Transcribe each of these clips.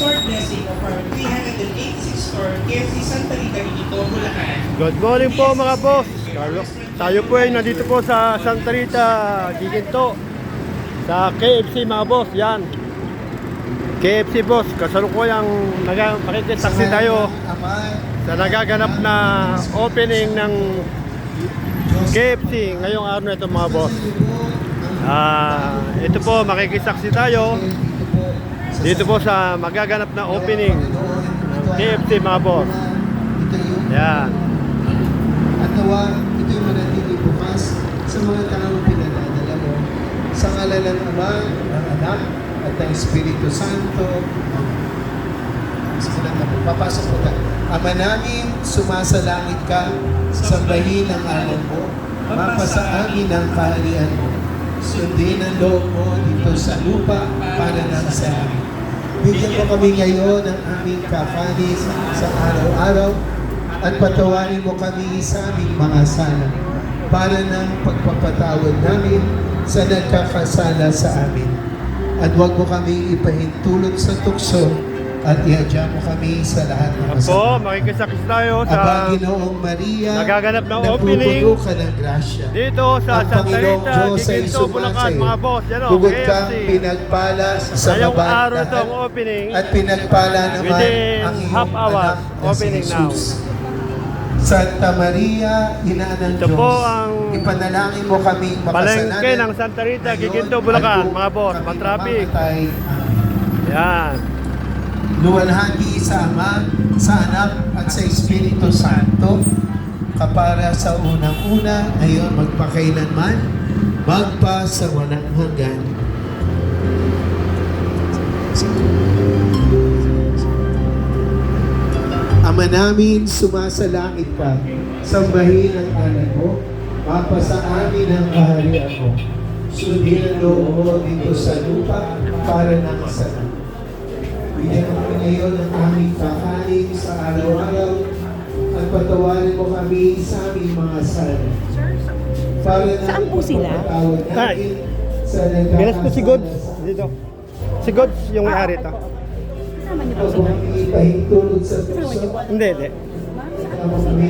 restored blessing of our 386 store KFC Santa Rita dito, Bulacan. Good morning po mga boss. Carlo. Tayo po ay nandito po sa Santa Rita, Giginto. Sa KFC mga boss, yan. KFC boss, kasalukuyang naga, makikisaksi tayo sa nagaganap na opening ng KFC ngayong araw na ito mga boss. Ah, ito po makikisaksi tayo dito po sa magaganap na opening ng KFC mga boss. Yan. At nawa, ito'y manatili bukas sa mga taong pinadadala mo. Sa ngalan ng Ama, ng Anak, at ng Espiritu Santo. Simulan na po. Papasok po tayo. Ama namin, sumasalangit ka, sambahin ang alam mo, mapasa amin ang kaharian mo. Sundin ang loob mo dito sa lupa para lang sa amin. Bigyan mo kami ngayon ng aming kakanin sa araw-araw at patawarin mo kami sa aming mga sala para ng pagpapatawad namin sa nagkakasala sa amin. At huwag mo kami ipahintulot sa tukso at iadya mo kami sa lahat ng masama. makikisaksi tayo Aba, sa Ginoong Maria, nagaganap na napupuno opening ka ng grasya. dito sa Ang Santa Rita, Diyos ay Bulacan, mga boss. Yan o, Bugod kang pinagpala sa Ngayong araw lahat. itong opening. At pinagpala naman Within ang iyong half hour, anak na si now. Jesus. Santa Maria, Ina ng Ito Diyos, po ang ipanalangin mo kami Palengke ng Santa Rita, Giginto, Bulacan, mga boss, matraffic. Yan. Luwalhati sa Ama, sa Anak, at sa Espiritu Santo, kapara sa unang-una, ngayon magpakailanman, magpa sa walang hanggan. Ama namin, sumasalangit ka, sambahin ang anak mo, mapasa amin ang kaharian mo. Sundin ang loob dito sa lupa para ng sa Bigyan ngayon ng aming kakanin sa araw-araw at patawarin mo kami sa aming mga sala. Para na Saan po sila? sa Bilas ko si Gods. Dito. Si Gods yung may-ari ito. Kasama niyo po sila. Kasama niyo po. Hindi, hindi. at mo kami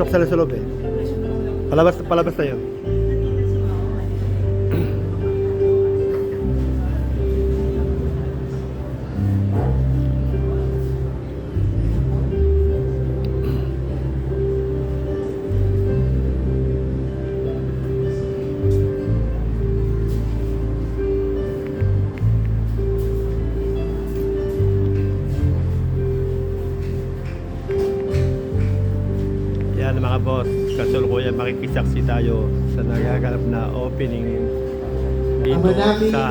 Pumasok sila sa loob eh. Palabas, palabas na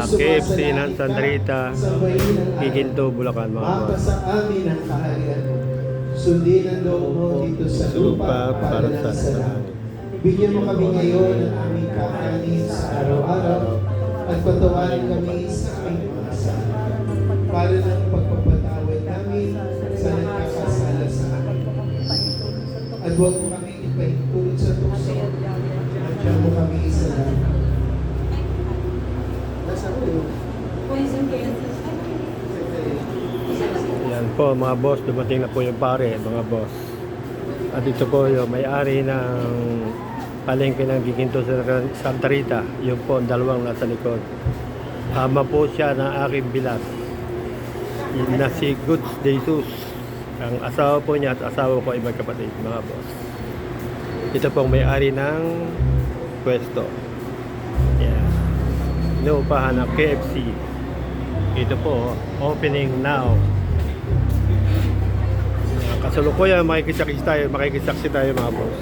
KFC ng Santa Rita, Giginto, Bulacan mga boss. sa amin ang kaharian mo. Sundin ang loob mo dito sa lupa para sa sa langit. Bigyan mo kami ngayon ng aming kakanin sa araw-araw at patawarin kami sa aming mga sala para ng pagpapatawad namin sa nagkakasala sa amin. At huwag mo kami ipahintulot sa tukso at diyan mo kami sa lahat. Nasa ko yun? Yan po mga boss, dumating na po yung pare mga boss. At ito po yung may-ari ng palengke ng Giginto sa Santa Rita. Yung po ang dalawang nasa likod. Ama po siya ng aking bilas. Na si Goods Jesus. Ang asawa po niya at asawa ko ay magkapatid mga boss. Ito pong may-ari ng pwesto. Inuupahan ng KFC. Dito po, opening now. Kasalukuyan, makikitsaksi tayo, makikitsaksi tayo mga boss.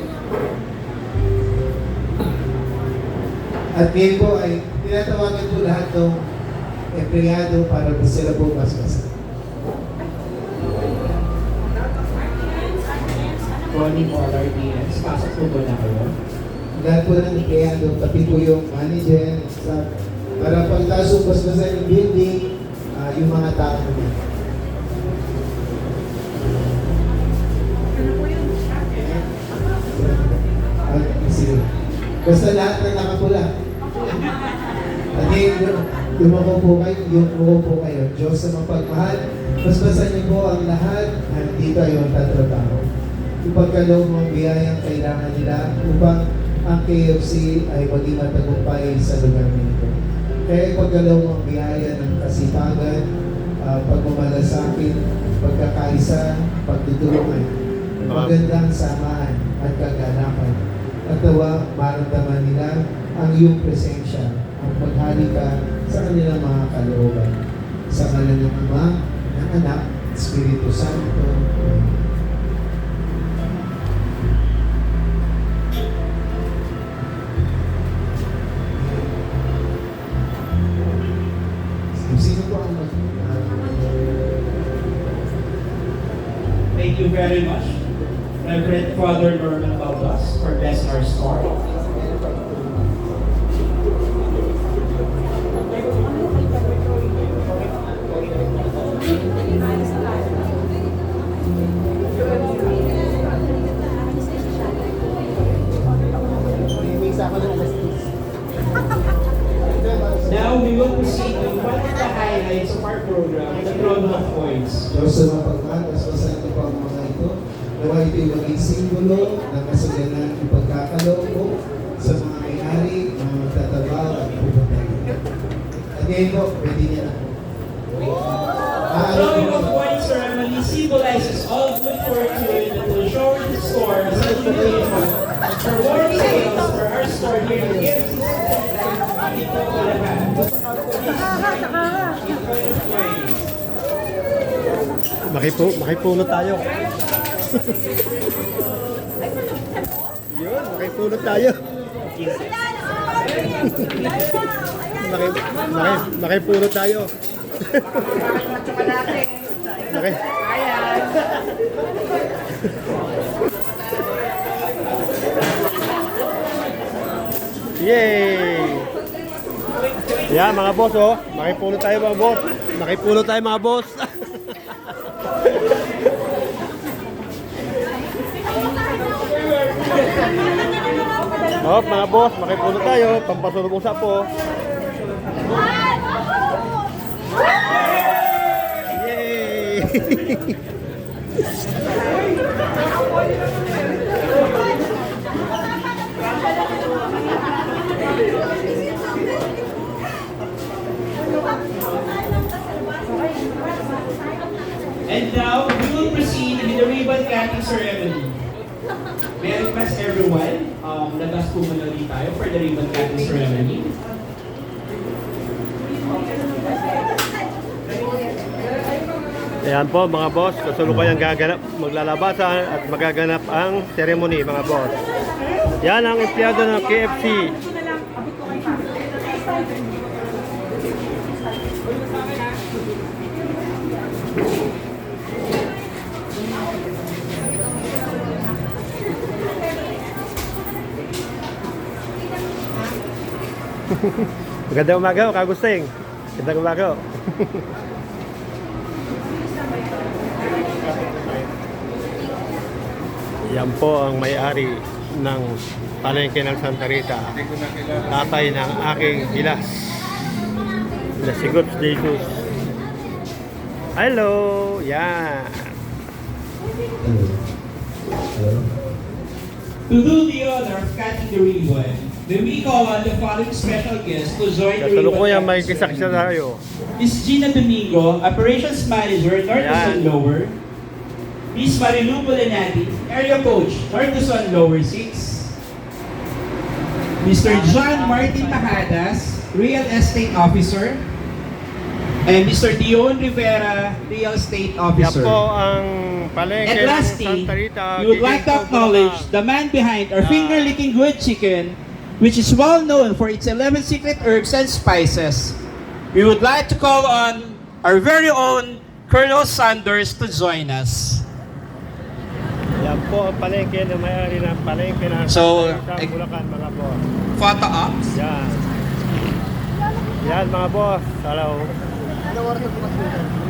At ngayon po ay tinatawagan po lahat ng empleyado para po sila po basbasan. Morning po, RDS. Pasok po ba na kayo? Lahat po ng empleyado, pati po yung manager, staff, para pagtasok basbasan yung building, ah, yung mga tao naman. Ano. Basta lahat ng nakapula. At ngayon, yumuko po kayo, yumuko po kayo. Diyos sa mapagmahal, basbasan niyo po ang lahat at dito ay ang tatrabaho. Ipagkaloob mo ang biyayang kailangan nila upang ang KFC ay maging matagumpay sa lugar nito. Kaya ipagkaloob mo ang biyaya ng kasipagan, uh, pagmamalasakit, pagkakaisa, pagtutulungan, magandang samahan at kaganapan. At nawa maramdaman nila ang iyong presensya at maghali ka sa kanilang mga kalooban. Sa ngalan ng Ama, ng Anak, Espiritu Santo. Amen. Very much, Reverend Father Norman Balbas, for blessing our story. Now, we will proceed with one of the highlights of our program, the Throne of Coins. Makipu makipuno tayo. Yun, makipuno tayo. Maki, maki, makipuno tayo. Maki. Yay! Yeah, mga boss, oh. Makipuno tayo mga boss. Makipuno tayo mga boss. Hop, mga boss, makipuno tayo. Pampasunod usap po. Yay! And now, we will proceed with the ribbon cutting ceremony. May I request everyone, um, labas po muna tayo for the ribbon cutting ceremony. Ayan po mga boss, kasalukuyang gaganap, maglalabasan at magaganap ang ceremony mga boss. Yan ang empleyado ng KFC. Magandang umaga, kagusting. Magandang umaga. Yan po ang may-ari ng palengke ng Santa Rita. Tatay ng aking hilas. Na si Goods Jesus. Hello! Yan. To do the honor of cutting the ribbon, may we call on the following special guests to join the ribbon Kasalukuyang may kisaksa tayo. Miss Gina Domingo, Operations Manager, North Ayan. Luzon Lower. Miss Marilu Polanati, Area Coach, North Luzon Lower 6. Mr. John Martin Tahadas, Real Estate Officer. and Mr. Dion Rivera, Real Estate Yan Officer. po ang palengke And ng lastly, Santa Rita. we would like to acknowledge the man behind our finger-licking good chicken, which is well known for its 11 secret herbs and spices. We would like to call on our very own Colonel Sanders to join us. Yan po ang palengke na may-ari ng palengke ng So, eh- Bulacan mga boss. Photo ops. Yan. Yan mga boss. Hello.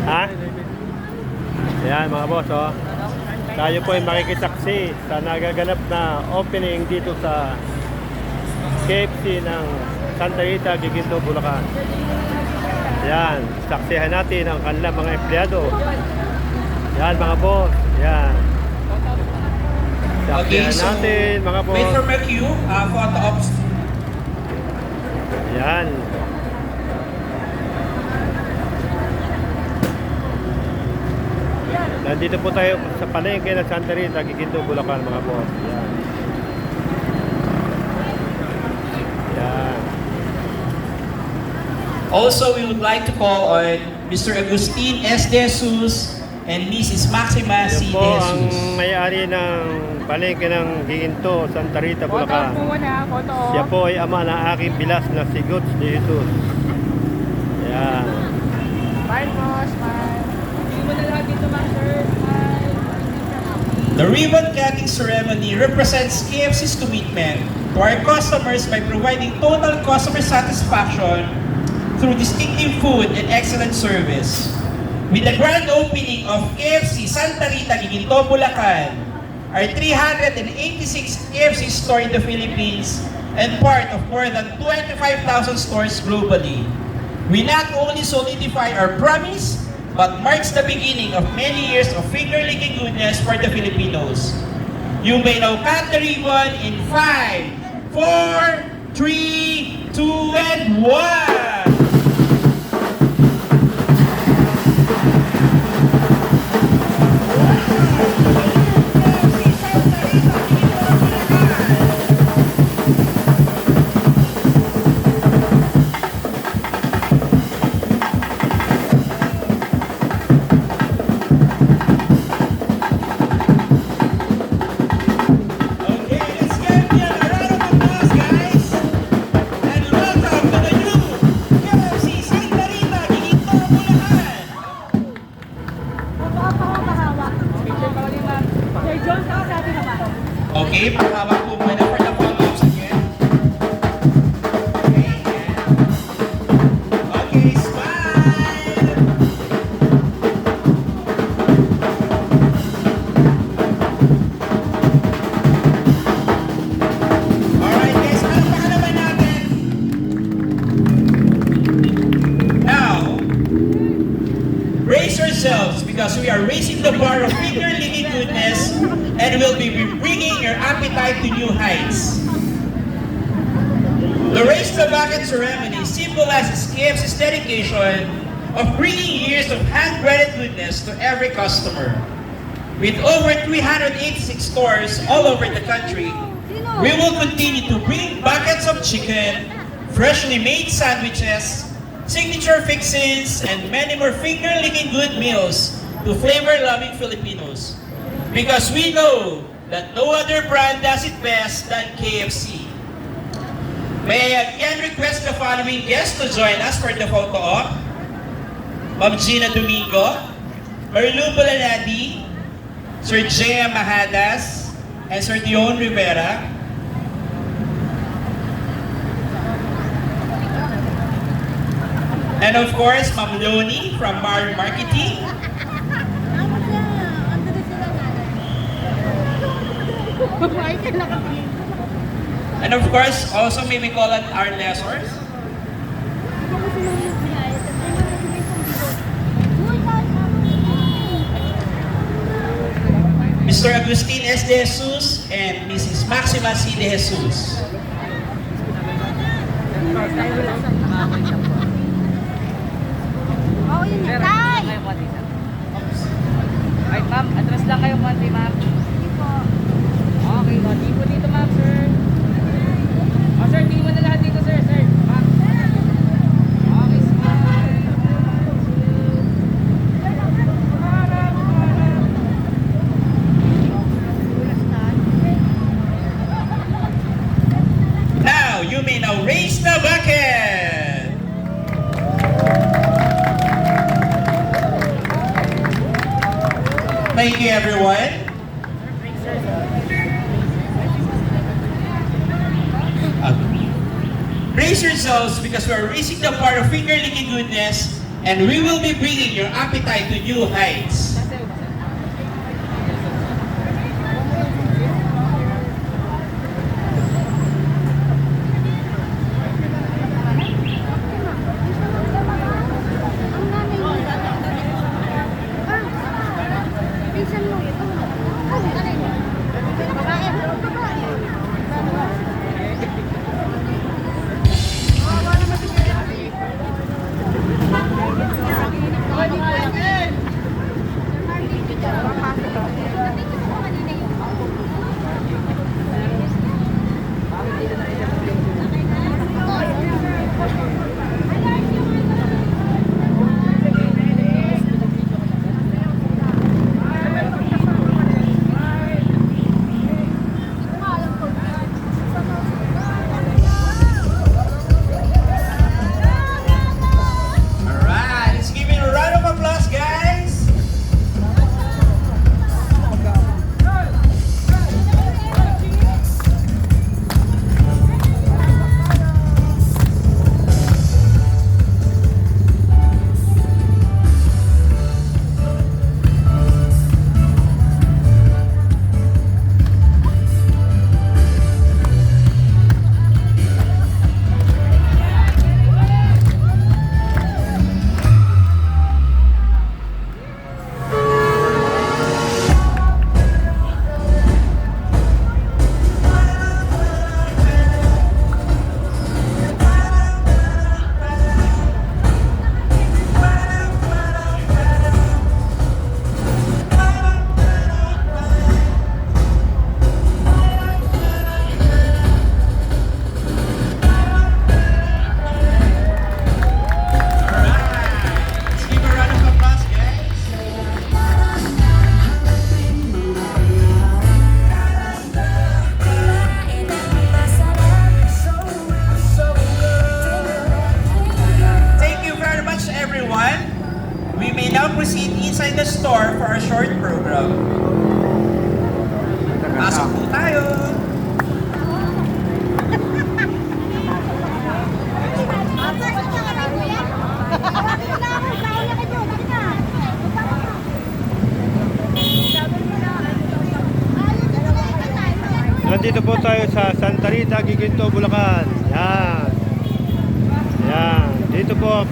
Ha? Yan mga boss oh. Tayo po ay makikisaksi sa nagaganap na opening dito sa KFC ng Santa Rita, Giginto, Bulacan. Yan, saksihan natin ang kanilang mga empleyado. Yan mga boss, yan. Saksihan natin mga boss. wait for my cue, uh, photo ops. Yan. Nandito po tayo sa palengke ng Santa Rita, Giginto, Bulacan mga boss. Yan. Also, we would like to call on Mr. Agustin S. De Jesus and Mrs. Maxima Yan C. po De ang Jesus. may-ari ng palengke ng Giginto, Santa Rita, Bulacan. po muna, photo. Siya po ay ama ng aking bilas na si Guts de Jesus. Yan. Smile po, smile. Hindi mo na lahat dito, ma'am, sir. Smile. The ribbon cutting ceremony represents KFC's commitment to our customers by providing total customer satisfaction through distinctive food and excellent service. With the grand opening of KFC Santa Rita, Giginto, Bulacan, our 386 KFC store in the Philippines and part of more than 25,000 stores globally. We not only solidify our promise, but marks the beginning of many years of finger-licking goodness for the Filipinos. You may now cut the ribbon in 5, 4, 3, 2, and 1! John, saka sa atin naman. Okay, pakawak Of bringing years of hand-breaded goodness to every customer. With over 386 stores all over the country, we will continue to bring buckets of chicken, freshly made sandwiches, signature fixins, and many more finger-licking good meals to flavor-loving Filipinos. Because we know that no other brand does it best than KFC. May I again request the following guests to join us for the photo op. Ma'am Gina Domingo, Marilu Bulanadi, Sir J.M. Mahadas, and Sir Dion Rivera. And of course, Ma'am Loni from Mar Marketing. Ay, ka nakatingin. And of course, also may we call on our lessors. Mr. Agustin S. De Jesus and Mrs. Maxima C. De Jesus. Oo, yun yun. Tay! Ay, ma'am, atras lang kayo konti, ma'am. Hindi po. And we will be bringing your appetite to new heights.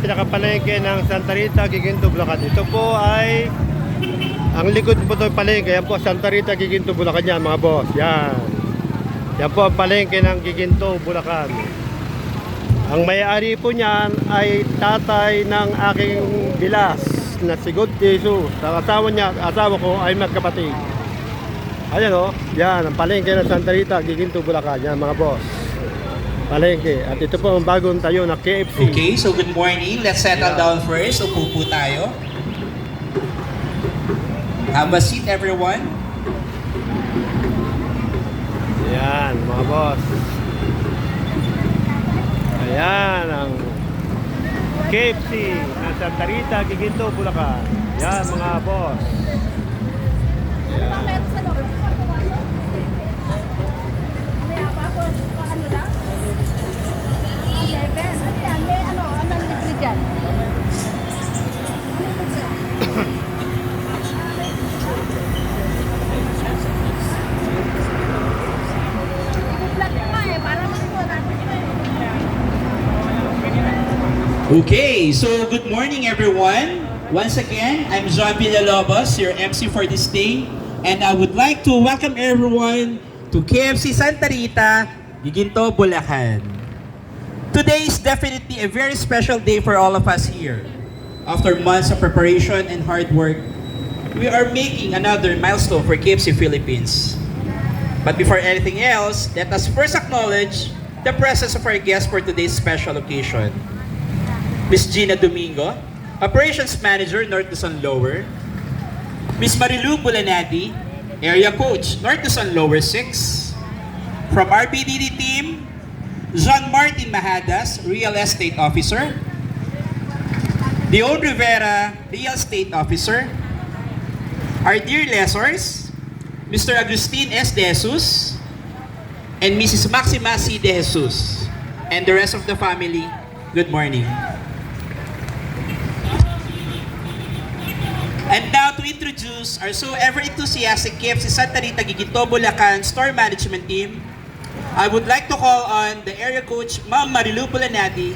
Pinakapalengke ng Santa Rita, Giginto, Bulacan. Ito po ay ang likod po ito palengke. Yan po Santa Rita, Giginto, Bulacan yan mga boss. Yan. Yan po ang palengke ng Giginto, Bulacan. Ang may-ari po niyan ay tatay ng aking bilas na si God Jesus. Ang asawa niya, asawa ko ay magkapatid. Ayan o, yan, ang palengke ng Santa Rita, Giginto, Bulacan. Yan mga boss. Palengke. At ito po ang bagong tayo na KFC. Okay, so good morning. Let's settle Yeah. down first. Upo po tayo. Have a seat, everyone. Ayan, mga boss. Ayan, ang KFC ng Santa Rita, Giginto, Bulacan. Yan, mga boss. Okay, so good morning, everyone. Once again, I'm John Villalobos, your MC for this day, and I would like to welcome everyone to KFC Santa Rita, Giginto, Bulacan. Today is definitely a very special day for all of us here. After months of preparation and hard work, we are making another milestone for KFC Philippines. But before anything else, let us first acknowledge the presence of our guests for today's special occasion. Miss Gina Domingo, Operations Manager, North Luzon Lower. Miss Marilu Bulanadi, Area Coach, North Luzon Lower 6. From our PDD team, John Martin Mahadas, Real Estate Officer. Leon Rivera, Real Estate Officer. our dear lessors, Mr. Agustin S. De Jesus, and Mrs. Maxima C. De Jesus, and the rest of the family, good morning. And now to introduce our so ever enthusiastic KFC Santa Rita Giginto Bulacan store management team, I would like to call on the area coach, Ma'am Marilu Pulanati,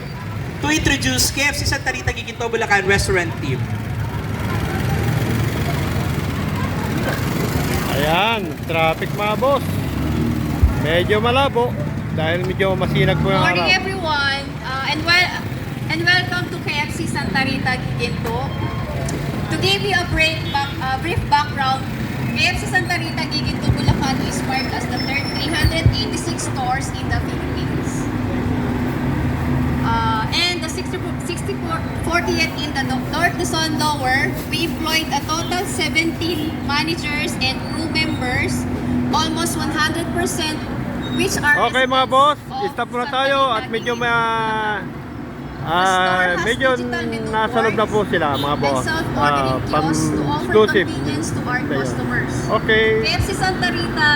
to introduce KFC Santa Rita Giginto Bulacan restaurant team. Ayan, traffic mga boss. Medyo malabo dahil medyo masinag po yung Morning harap. everyone, uh, and well and welcome to KFC Santa Rita Giginto. To give you a brief, back, uh, brief background, KFC Santa Rita Giginto Bulacan is marked as the third 386 stores in the Philippines. Uh, and the 60, 60 40th in the No- North Luzon Lower, we employed a total 17 managers and crew members, almost 100% which are Okay mga boss, stop muna tayo at medyo Giginto. Ah has medyo nasa loob na po sila mga boss. self-ordering Ah, kiosks to offer exclusive. convenience to our customers. Okay. KFC Santa Rita